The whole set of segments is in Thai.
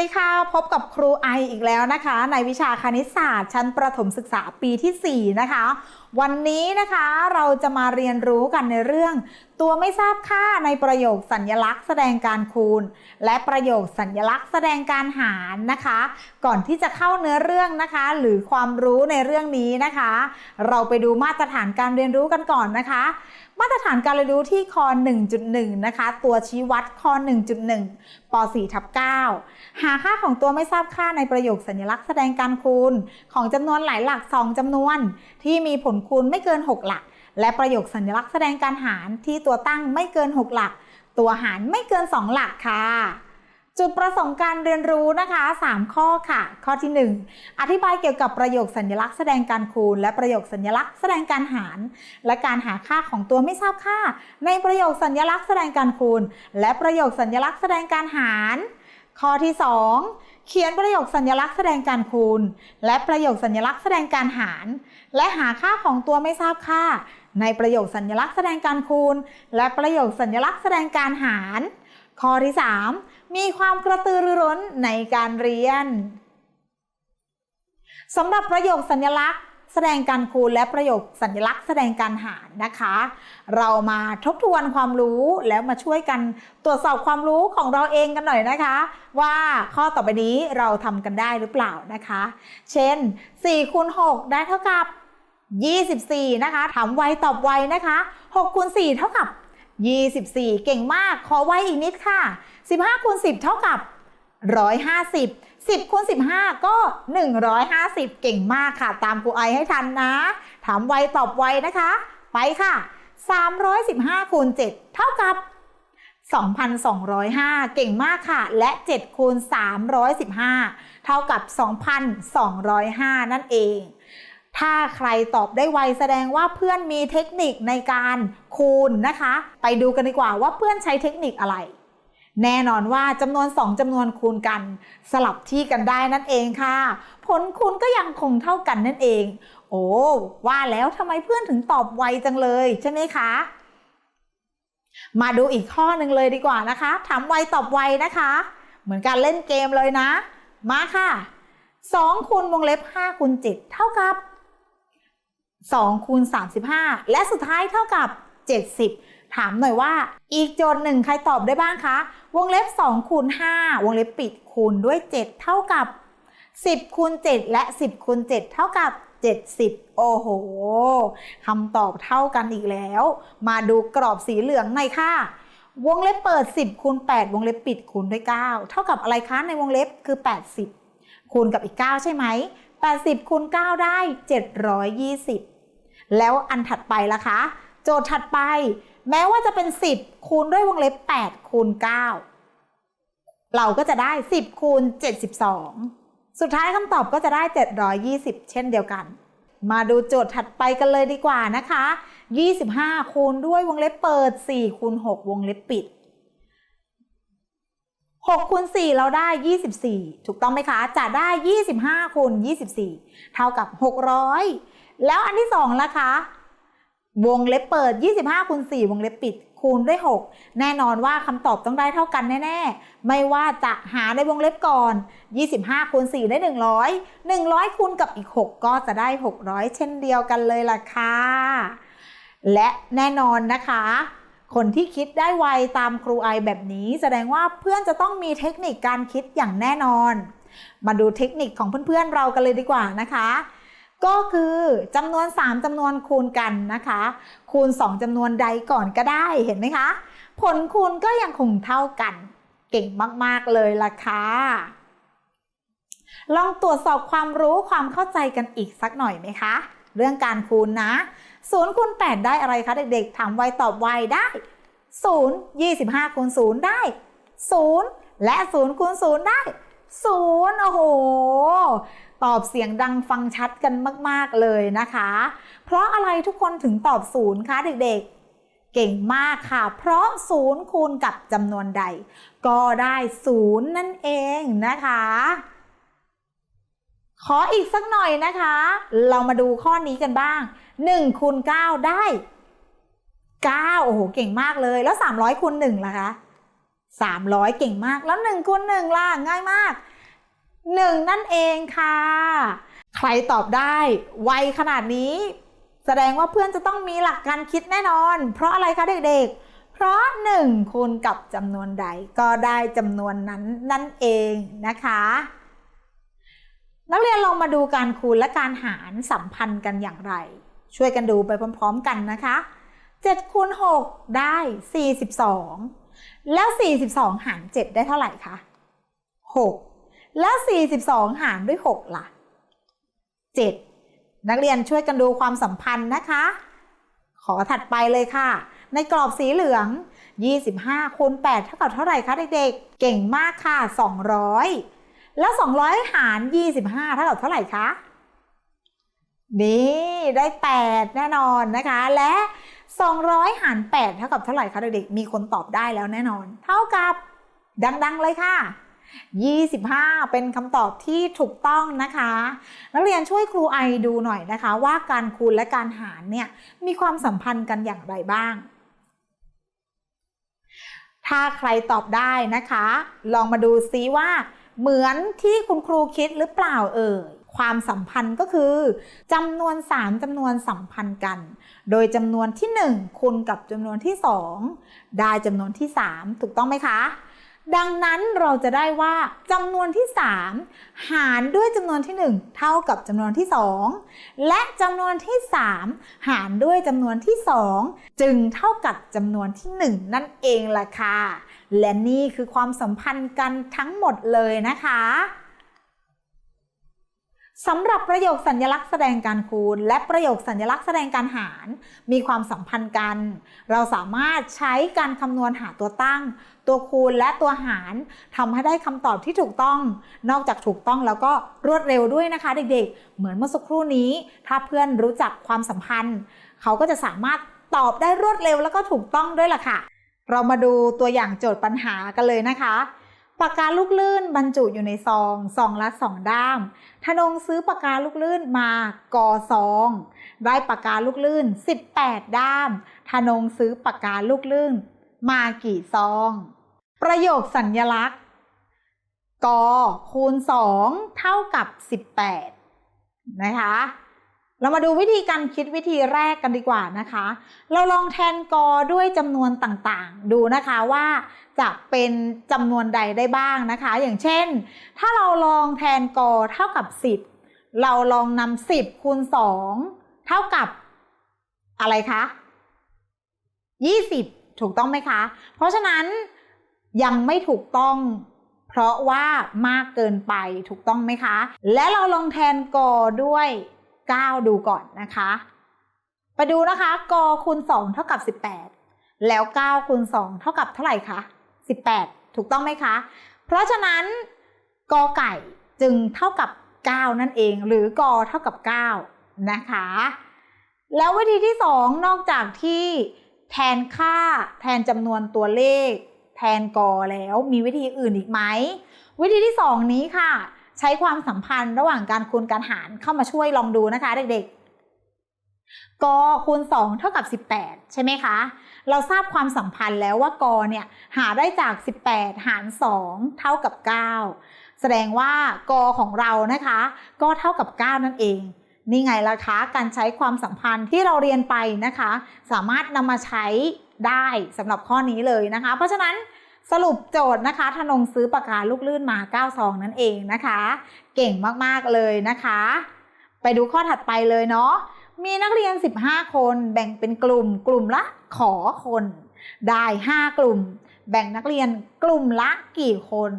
วัสดีค่ะ พบกับครูไออีกแล้วนะคะ ในวิชาคณิตศาสตร์ ชั้นประถมศึกษาปีที่ 4 นะคะ วันนี้นะคะเราจะมาเรียนรู้กันในเรื่อง ตัวไม่ทราบค่าในประโยคสัญลักษณ์แสดงการคูณ และประโยคสัญลักษณ์แสดงการหารนะคะ ก่อนที่จะเข้าเนื้อเรื่องนะคะ หรือความรู้ในเรื่องนี้นะคะ เราไปดูมาตรฐานการเรียนรู้กันก่อนนะคะ มาตรฐานการเรียนรู้ที่ค1.1 นะคะ ตัวชี้วัดค1.1ป .4 ทับ9หาค่าของตัวไม่ทราบค่าในประโยคสัญลักษณ์แสดงการคูณ ของจำนวนหลายหลัก 2จำนวน ที่มีผลคูณไม่เกิน 6 หลัก และประโยคสัญลักษณ์แสดงการหารที่ตัวตั้งไม่เกิน 6 หลัก ตัวหารไม่เกิน 2 หลักค่ะ จุดประสงค์การเรียนรู้นะคะ 3 ข้อค่ะ ข้อที่ 1 อธิบายเกี่ยวกับประโยคสัญลักษณ์แสดงการคูณ และประโยคสัญลักษณ์แสดงการหาร และการหาค่าของตัวไม่ทราบค่า ในประโยคสัญลักษณ์แสดงการคูณ และประโยคสัญลักษณ์แสดงการหาร ข้อที่ 2 เขียนประโยคสัญลักษณ์แสดงการคูณ และประโยคสัญลักษณ์แสดงการหาร และหาค่าของตัวไม่ทราบค่า ในประโยคสัญลักษณ์แสดงการคูณ และประโยคสัญลักษณ์แสดงการหาร ข้อที่ 3 มีความกระตือรือร้นในการเรียนสำหรับประโยคสัญลักษณ์ แสดงการคูณและประโยคสัญลักษณ์ แสดงการหารนะคะ เรามาทบทวนความรู้แล้วมาช่วยกันตรวจสอบความรู้ของเราเองกันหน่อยนะคะ ว่าข้อต่อไปนี้เราทำกันได้หรือเปล่านะคะ เช่น4คูณ6ได้เท่ากับ 24 นะคะถามไวตอบไวนะคะ6คูณ4เท่ากับ 24 เก่งมาก ขอไว้อีกนิดค่ะ 15คูณ10 เท่ากับ 150 10คูณ15 ก็ 150 เก่งมากค่ะ ตามครูไอให้ทันนะถามไวตอบไวนะคะ ไปค่ะ 315คูณ7เท่ากับ 2,205 เก่งมากค่ะ และ7คูณ315 เท่ากับ 2,205 นั่นเอง ถ้าใครตอบได้ไวแสดงว่าเพื่อนมีเทคนิคในการคูณนะคะ ไปดูกันดีกว่าว่าเพื่อนใช้เทคนิคอะไร แน่นอนว่าจำนวน 2จำนวนคูณกัน สลับที่กันได้นั่นเองค่ะ ผลคูณก็ยังคงเท่ากันนั่นเอง โอ้ว่าแล้วทำไมเพื่อนถึงตอบไวจังเลยใช่ไหมคะมาดูอีกข้อหนึ่งเลยดีกว่านะคะ ถามไวตอบไวนะคะ เหมือนการเล่นเกมเลยนะ มาค่ะ2คูณวงเล็บ5คูณ7เท่ากับ 2คูณ35 และสุดท้ายเท่ากับ 70 ถามหน่อยว่า อีกโจทย์หนึ่งใครตอบได้บ้างคะ วงเล็บ2คูณ5วงเล็บปิดคูณด้วย 7 เท่ากับ 10คูณ7และ 10คูณ7เท่ากับ 70 โอ้โหคำตอบเท่ากันอีกแล้ว มาดูกรอบสีเหลืองหน่อยค่ะ วงเล็บเปิด 10คูณ8วงเล็บปิดคูณด้วย 9 เท่ากับอะไรคะในวงเล็บคือ 80 คูณกับอีก 9 ใช่ไหม 80คูณ9ได้ 720 แล้วอันถัดไปล่ะคะ โจทย์ถัดไป แม้ว่าจะเป็น 10 คูณด้วยวงเล็บ 8 คูณ 9 เราก็จะได้ 10 คูณ 72 สุดท้ายคำตอบก็จะได้ 720 เช่นเดียวกัน มาดูโจทย์ถัดไปกันเลยดีกว่านะคะ 25 คูณด้วยวงเล็บเปิด 4 คูณ 6 วงเล็บปิด 6คูณ4เราได้ 24 ถูกต้องไหมคะ จะได้ 25คูณ24 เท่ากับ 600 แล้วอันที่2ล่ะคะ วงเล็บเปิด 25คูณ4วงเล็บปิด คูณด้วย 6 แน่นอนว่าคำตอบต้องได้เท่ากันแน่ ๆ ไม่ว่าจะหาในวงเล็บก่อน 25คูณ4ได้ 100 100คูณกับอีก 6 ก็จะได้ 600 เช่นเดียวกันเลยล่ะค่ะ และแน่นอนนะคะ คนที่คิดได้ไวตามครูไอแบบนี้ แสดงว่าเพื่อนจะต้องมีเทคนิคการคิดอย่างแน่นอน มาดูเทคนิคของเพื่อนๆเรากันเลยดีกว่านะคะ ก็คือจำนวน 3จำนวนคูณกันนะคะ คูณ 2จำนวนใดก่อนก็ได้เห็นไหมคะ ผลคูณก็ยังคงเท่ากันเก่งมากๆเลยล่ะค่ะลองตรวจสอบความรู้ความเข้าใจกันอีกสักหน่อยไหมคะ เรื่องการคูณนะ0คูณ8ได้อะไรคะเด็กๆถามไวตอบไวได้0 25คูณ0ได้0และ0คูณ0ได้0โอ้โห ตอบเสียงดังฟังชัดกันมาก ๆ เลยนะคะ เพราะอะไรทุกคนถึงตอบ0คะเด็กๆ เก่งมากค่ะ เพราะศูนย์คูณกับจำนวนใด ก็ได้ศูนย์นั่นเองนะคะ ขออีกสักหน่อยนะคะ เรามาดูข้อนี้กันบ้าง 1คูณ9ได้ 9 โอ้โห เก่งมากเลย แล้ว 300คูณ1ล่ะคะ 300 เก่งมาก แล้ว1คูณ1ล่ะ ง่ายมาก 1 นั่นเองค่ะ ใครตอบได้ ไวขนาดนี้ แสดงว่าเพื่อนจะต้องมีหลักการคิดแน่นอน เพราะอะไรคะเด็กๆเพราะ1คูณกับจำนวนใดก็ได้จำนวนนั้นนั่นเองนะคะ นักเรียนลองมาดูการคูณและการหารสัมพันธ์กันอย่างไร ช่วยกันดูไปพร้อมๆกันนะคะ7คูณ6ได้ 42 แล้ว 42 หาร 7 ได้เท่าไหร่คะ 6 แล้ว 42 หารด้วย 6 ล่ะ 7 นักเรียนช่วยกันดูความสัมพันธ์นะคะ ขอถัดไปเลยค่ะ ในกรอบสีเหลือง 25คูณ8เท่ากับเท่าไหร่คะเด็กๆ เก่งมากค่ะ 200 แล้ว 200 หาร 25 เท่ากับเท่าไหร่คะ นี่ได้ 8 แน่นอนนะคะ และ 200 หาร 8 เท่ากับเท่าไหร่คะเด็กๆ มีคนตอบได้แล้วแน่นอน เท่ากับดังๆเลยค่ะ 25 เป็นคำตอบที่ถูกต้องนะคะ นักเรียนช่วยครูไอดูหน่อยนะคะ ว่าการคูณและการหารเนี่ยมีความสัมพันธ์กันอย่างไรบ้าง ถ้าใครตอบได้นะคะ ลองมาดูซิว่า เหมือนที่คุณครูคิดหรือเปล่าเอ่ยความสัมพันธ์ก็คือจำนวน 3จำนวนสัมพันธ์กัน โดยจำนวนที่ 1 คูณกับจำนวนที่ 2 ได้จำนวนที่ 3 ถูกต้องไหมคะ ดังนั้นเราจะได้ว่าจำนวนที่ 3 หารด้วยจำนวนที่ 1 เท่ากับจำนวนที่ 2 และจำนวนที่ 3 หารด้วยจำนวนที่ 2 จึงเท่ากับจำนวนที่ 1 นั่นเองล่ะค่ะ และนี่คือความสัมพันธ์กันทั้งหมดเลยนะคะ สำหรับประโยคสัญลักษณ์แสดงการคูณ และประโยคสัญลักษณ์แสดงการหาร มีความสัมพันธ์กัน เราสามารถใช้การคำนวณหาตัวตั้ง ตัวคูณและตัวหารทำให้ได้คำตอบที่ถูกต้อง นอกจากถูกต้องแล้วก็รวดเร็วด้วยนะคะเด็กๆ เหมือนเมื่อสักครู่นี้ ถ้าเพื่อนรู้จักความสัมพันธ์ เขาก็จะสามารถตอบได้รวดเร็วแล้วก็ถูกต้องด้วยล่ะค่ะ เรามาดูตัวอย่างโจทย์ปัญหากันเลยนะคะ ปากกาลูกลื่นบรรจุอยู่ในซองซองละสองด้ามธนงซื้อปากกาลูกลื่นมากอซอง ได้ปากกาลูกลื่น 18 ด้ามธนงซื้อปากกาลูกลื่น มากี่ซอง ประโยคสัญญลักษณ์ กคูณ 2 เท่ากับ 18 นะคะ เรามาดูวิธีการคิดวิธีแรกกันดีกว่านะคะ เราลองแทนกอด้วยจำนวนต่างๆ ดูนะคะว่าจะเป็นจำนวนใดได้บ้างนะคะ อย่างเช่น ถ้าเราลองแทนกอเท่ากับ 10 เราลองนำ10คูณ2เท่ากับอะไรคะ20 ถูกต้องไหมคะ เพราะฉะนั้นยังไม่ถูกต้องเพราะว่ามากเกินไปถูกต้องไหมคะ และเราลองแทนกอด้วย 9 ดูก่อนนะคะ ไปดูนะคะกคูณ2เท่ากับ 18 แล้ว9คูณ2เท่ากับเท่าไหร่คะ 18 ถูกต้องไหมคะ เพราะฉะนั้นกอไก่จึงเท่ากับ 9 นั่นเอง หรือกอเท่ากับ 9 นะคะ แล้ววิธีที่ 2 นอกจากที่แทนค่าแทนจำนวนตัวเลข แทนกอแล้วมีวิธีอื่นอีกไหม วิธีที่ 2 นี้ค่ะ ใช้ความสัมพันธ์ระหว่างการคูณการหารเข้ามาช่วยลองดูนะคะเด็กๆ กคูณ 2 เท่ากับ 18 ใช่ไหมคะ เราทราบความสัมพันธ์แล้วว่ากเนี่ยหาได้จาก 18 หาร 2 เท่ากับ 9 แสดงว่ากของเรานะคะ ก็เท่ากับ 9 นั่นเอง นี่ไงล่ะคะการใช้ความสัมพันธ์ที่เราเรียนไปนะคะ สามารถนำมาใช้ได้สำหรับข้อนี้เลยนะคะ เพราะฉะนั้น สรุปโจทย์นะคะธนงซื้อปากกาลูกลื่นมา9ซองนั่นเองนะคะ เก่งมากๆเลยนะคะ ไปดูข้อถัดไปเลยเนาะมีนักเรียน 15 คนแบ่งเป็นกลุ่มกลุ่มละขอคน ได้ 5 กลุ่ม แบ่งนักเรียนกลุ่มละกี่คน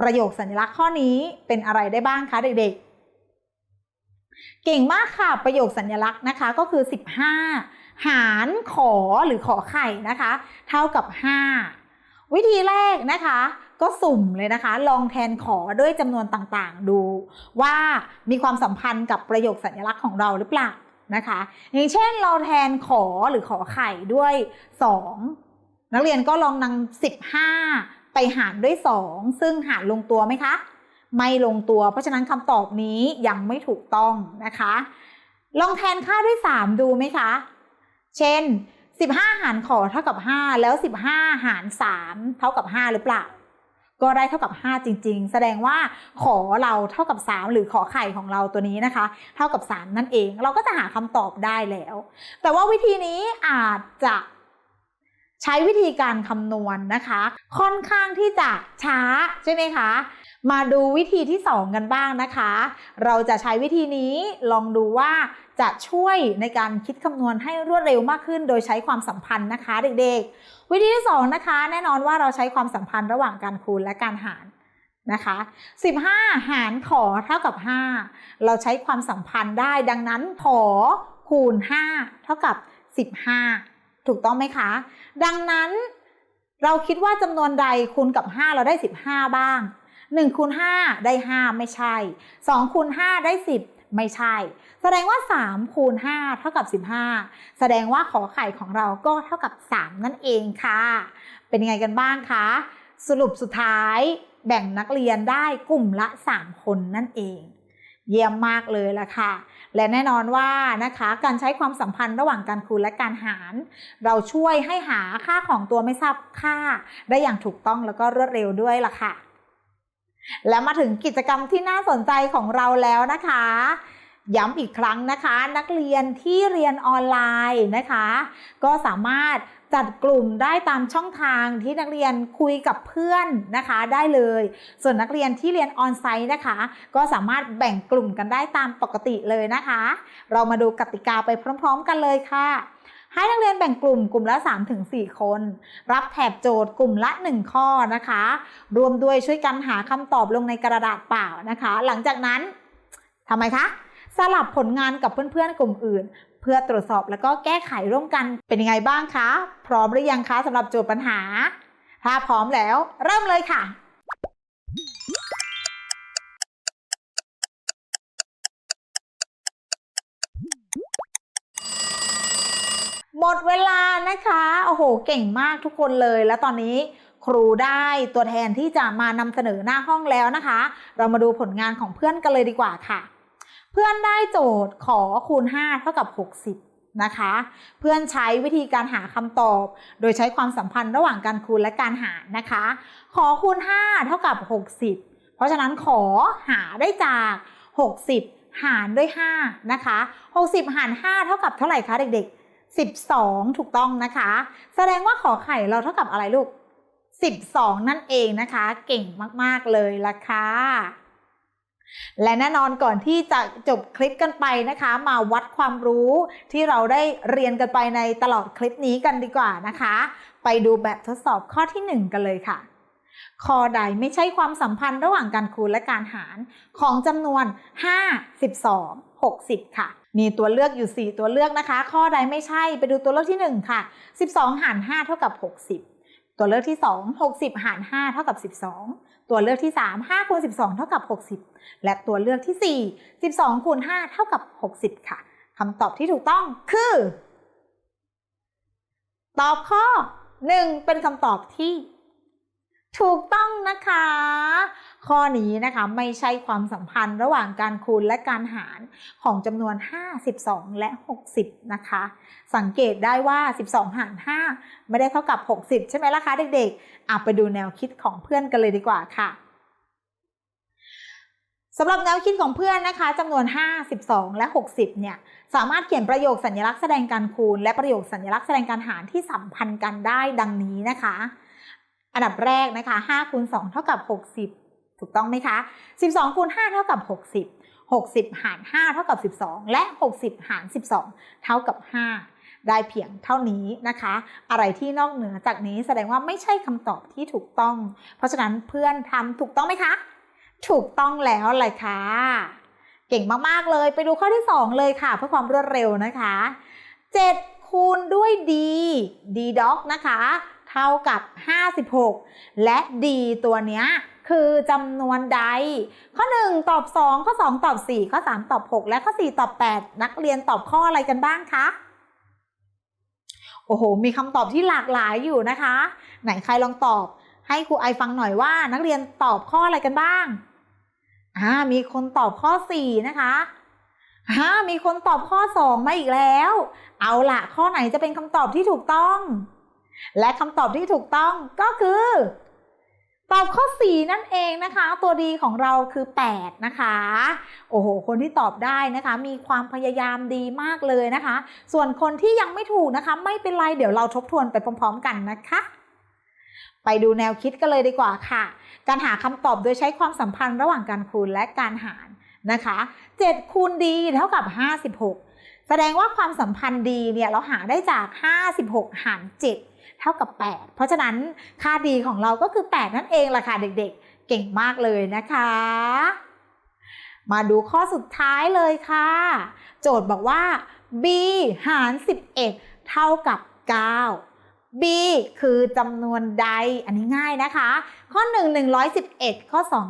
ประโยคสัญลักษณ์ข้อนี้เป็นอะไรได้บ้างคะเด็กๆ เก่งมากค่ะประโยคสัญลักษณ์นะคะก็คือ 15 หารขอหรือขอไข่นะคะ เท่ากับ 5 วิธีแรกนะคะ ก็สุ่มเลยนะคะ ลองแทนขอด้วยจำนวนต่างๆ ดู ว่ามีความสัมพันธ์กับประโยคสัญลักษณ์ของเราหรือเปล่านะคะ อย่างเช่นเราแทนขอหรือขอไข่ด้วย 2 นักเรียนก็ลองนำ15 ไปหารด้วย 2 ซึ่งหารลงตัวไหมคะ ไม่ลงตัว เพราะฉะนั้นคำตอบนี้ยังไม่ถูกต้องนะคะ ลองแทนค่าด้วย 3 ดูไหมคะ เช่น 15 หารขอเท่ากับ 5 แล้ว 15 หาร 3 เท่ากับ 5 หรือเปล่า ก็ได้เท่ากับ 5 จริง ๆ แสดงว่าขอเราเท่ากับ 3 หรือขอไข่ของเราตัวนี้นะคะ เท่ากับ 3 นั่นเอง เราก็จะหาคำตอบได้แล้ว แต่ว่าวิธีนี้อาจจะ ใช้วิธีการคำนวณนะคะ ค่อนข้างที่จะช้าใช่ไหมคะ มาดูวิธีที่ 2 กันบ้างนะคะ เราจะใช้วิธีนี้ลองดูว่าจะช่วยในการคิดคำนวณให้รวดเร็วมากขึ้น โดยใช้ความสัมพันธ์นะคะเด็กๆ วิธีที่ 2 นะคะ แน่นอนว่าเราใช้ความสัมพันธ์ระหว่างการคูณและการหารนะคะ 15 หารขอเท่ากับ 5 เราใช้ความสัมพันธ์ได้ดังนั้นขอคูณ 5 เท่ากับ 15 ถูกต้องไหมคะ ดังนั้นเราคิดว่าจำนวนใดคูณกับ 5 เราได้ 15 บ้าง1คูณ5ได้ 5 ไม่ใช่2คูณ5ได้ 10 ไม่ใช่ แสดงว่า3คูณ5เท่ากับ 15 แสดงว่าขอไข่ของเราก็เท่ากับ 3 นั่นเองค่ะ เป็นยังไงกันบ้างคะ สรุปสุดท้ายแบ่งนักเรียนได้กลุ่มละ 3 คนนั่นเอง เยี่ยมมากเลยล่ะค่ะ และแน่นอนว่านะคะ การใช้ความสัมพันธ์ระหว่างการคูณและการหาร เราช่วยให้หาค่าของตัวไม่ทราบค่า ได้อย่างถูกต้องแล้วก็รวดเร็วด้วยล่ะค่ะ และมาถึงกิจกรรมที่น่าสนใจของเราแล้วนะคะ ย้ำอีกครั้งนะคะ นักเรียนที่เรียนออนไลน์นะคะ ก็สามารถ จัดกลุ่มได้ตามช่องทางที่นักเรียนคุยกับเพื่อนนะคะได้เลย ส่วนนักเรียนที่เรียนออนไซต์นะคะ ก็สามารถแบ่งกลุ่มกันได้ตามปกติเลยนะคะ เรามาดูกติกาไปพร้อม ๆ กันเลยค่ะให้นักเรียนแบ่งกลุ่มกลุ่มละ 3-4 คน รับแถบโจทย์กลุ่มละ 1 ข้อนะคะ รวมด้วยช่วยกันหาคำตอบลงในกระดาษเปล่านะคะ หลังจากนั้นทำไมคะ สลับผลงานกับเพื่อนๆกลุ่มอื่น เพื่อตรวจสอบแล้วก็แก้ไขร่วมกันเป็นยังไงบ้างคะ พร้อมหรือยังคะสำหรับโจทย์ปัญหา ถ้าพร้อมแล้ว เริ่มเลยค่ะ หมดเวลานะคะ โอ้โห เก่งมากทุกคนเลย แล้วตอนนี้ครูได้ตัวแทนที่จะมานำเสนอหน้าห้องแล้วนะคะ เรามาดูผลงานของเพื่อนกันเลยดีกว่าค่ะ เพื่อนได้โจทย์ขอคูณ 5 เท่ากับ 60 นะคะ เพื่อนใช้วิธีการหาคำตอบ โดยใช้ความสัมพันธ์ระหว่างการคูณและการหารนะคะ ขอคูณ 5 เท่ากับ 60 เพราะฉะนั้นขอหาได้จาก 60 หารด้วย 5 นะคะ 60 หาร 5 เท่ากับเท่าไหร่คะเด็ก ๆ12 ถูกต้องนะคะ แสดงว่าขอไข่เราเท่ากับอะไรลูก 12 นั่นเองนะคะ เก่งมาก ๆ เลยล่ะค่ะ และแน่นอนก่อนที่จะจบคลิปกันไปนะคะ มาวัดความรู้ที่เราได้เรียนกันไปในตลอดคลิปนี้กันดีกว่านะคะ ไปดูแบบทดสอบข้อที่ 1 กันเลยค่ะข้อใดไม่ใช่ความสัมพันธ์ระหว่างการคูณและการหารของจำนวน 5 12 60 ค่ะ มีตัวเลือกอยู่ 4 ตัวเลือกนะคะ ข้อใดไม่ใช่ไปดูตัวเลือกที่ 1 ค่ะ 12 หาร 5 เท่ากับ 60 ตัวเลือกที่ 2 60 หาร 5 เท่ากับ 12 ตัวเลือกที่ 3 5คูณ12 เท่ากับ 60 และตัวเลือกที่ 4 12คูณ5เท่ากับ 60 ค่ะคำตอบที่ถูกต้องคือ ตอบข้อ 1 เป็นคำตอบที่ ถูกต้องนะคะ ข้อนี้นะคะไม่ใช่ความสัมพันธ์ระหว่างการคูณและการหารของจำนวน 52 และ 60 นะคะ สังเกตได้ว่า 12 หาร 5 ไม่ได้เท่ากับ 60 ใช่ไหมล่ะคะเด็กๆอะไปดูแนวคิดของเพื่อนกันเลยดีกว่าค่ะสำหรับแนวคิดของเพื่อนนะคะจำนวน 52 และ 60 เนี่ย สามารถเขียนประโยคสัญลักษณ์แสดงการคูณ และประโยคสัญลักษณ์แสดงการหารที่สัมพันธ์กันได้ดังนี้นะคะ อันดับแรกนะคะ5คูณ2เท่ากับ 60 ถูกต้องไหมคะ 12คูณ5เท่ากับ 60 60 หาร 5 เท่ากับ 12 และ 60 หาร 12 เท่ากับ 5 ได้เพียงเท่านี้นะคะ อะไรที่นอกเหนือจากนี้แสดงว่าไม่ใช่คำตอบที่ถูกต้อง เพราะฉะนั้นเพื่อนทำถูกต้องไหมคะ ถูกต้องแล้วเลยค่ะ เก่งมาก ๆ เลย ไปดูข้อที่ 2 เลยค่ะ เพื่อความรวดเร็วนะคะ 7 คูณด้วย d d dog นะคะ เท่ากับ 56 และ d ตัวเนี้ย คือจำนวนใด ข้อ 1 ตอบ 2 ข้อ 2 ตอบ 4 ข้อ 3 ตอบ 6 และข้อ 4 ตอบ 8 นักเรียนตอบข้ออะไรกันบ้างคะโอ้โห มีคำตอบที่หลากหลายอยู่นะคะ ไหนใครลองตอบให้ครูไอฟังหน่อยว่า นักเรียนตอบข้ออะไรกันบ้างอ่ามีคนตอบข้อ 4 นะคะอ่ามีคนตอบข้อ 2 มาอีกแล้ว เอาละข้อไหนจะเป็นคำตอบที่ถูกต้อง และคำตอบที่ถูกต้องก็คือ ตอบข้อ 4 นั่นเองนะคะ ตัวดีของเราคือ 8 นะคะ โอ้โห คนที่ตอบได้นะคะ มีความพยายามดีมากเลยนะคะ ส่วนคนที่ยังไม่ถูกนะคะ ไม่เป็นไรเดี๋ยวเราทบทวนไปพร้อม ๆ กันนะคะไปดูแนวคิดกันเลยดีกว่าค่ะ การหาคำตอบโดยใช้ความสัมพันธ์ระหว่างการคูณและการหารนะคะ 7 คูณดีเท่ากับ 56 แสดงว่าความสัมพันธ์ดีเนี่ยเราหาได้จาก 56 หาร 7 ท่ากับ 8 เพราะฉะนั้นค่าดีของเราก็คือ 8 นั่นเองล่ะค่ะเด็กๆ เก่งมากเลยนะคะ มาดูข้อสุดท้ายเลยค่ะ โจทย์บอกว่า b หาร 11 เท่ากับ 9 b คือจำนวนใด อันนี้ง่ายนะคะ ข้อ 1 111 ข้อ 2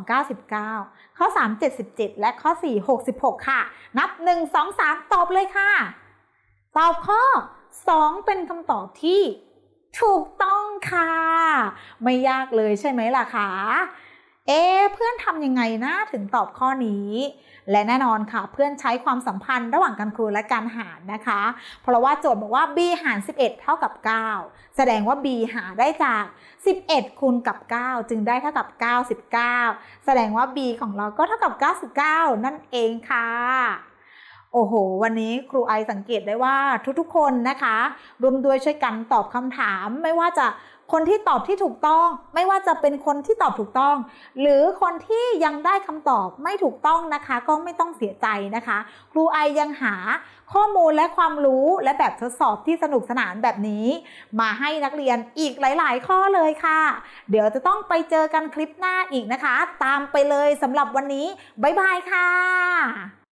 99 ข้อ 3 77 และข้อ 4 66 ค่ะ นับ 1 2 3 ตอบเลยค่ะ ตอบข้อ 2 เป็นคำตอบที่ ถูกต้องค่ะ ไม่ยากเลยใช่ไหมล่ะคะเอ๊เพื่อนทำยังไงนะถึงตอบข้อนี้ และแน่นอนค่ะ เพื่อนใช้ความสัมพันธ์ระหว่างการคูณและการหารนะคะ เพราะว่าโจทย์บอกว่า b หาร 11 เท่ากับ 9 แสดงว่า b หาได้จาก 11 คูณกับ 9 จึงได้เท่ากับ 99 แสดงว่า b ของเราก็เท่ากับ 99 นั่นเองค่ะ โอ้โห วันนี้ครูไอสังเกตได้ว่าทุกๆ คนนะคะรวมด้วยช่วยกันตอบคำถามไม่ว่าจะคนที่ตอบที่ถูกต้อง ไม่ว่าจะเป็นคนที่ตอบถูกต้อง หรือคนที่ยังได้คำตอบไม่ถูกต้องนะคะ ก็ไม่ต้องเสียใจนะคะ ครูไอยังหาข้อมูลและความรู้และแบบทดสอบที่สนุกสนานแบบนี้ มาให้นักเรียนอีกหลาย ๆ ข้อเลยค่ะ เดี๋ยวจะต้องไปเจอกันคลิปหน้าอีกนะคะ ตามไปเลยสำหรับวันนี้บ๊ายบายค่ะ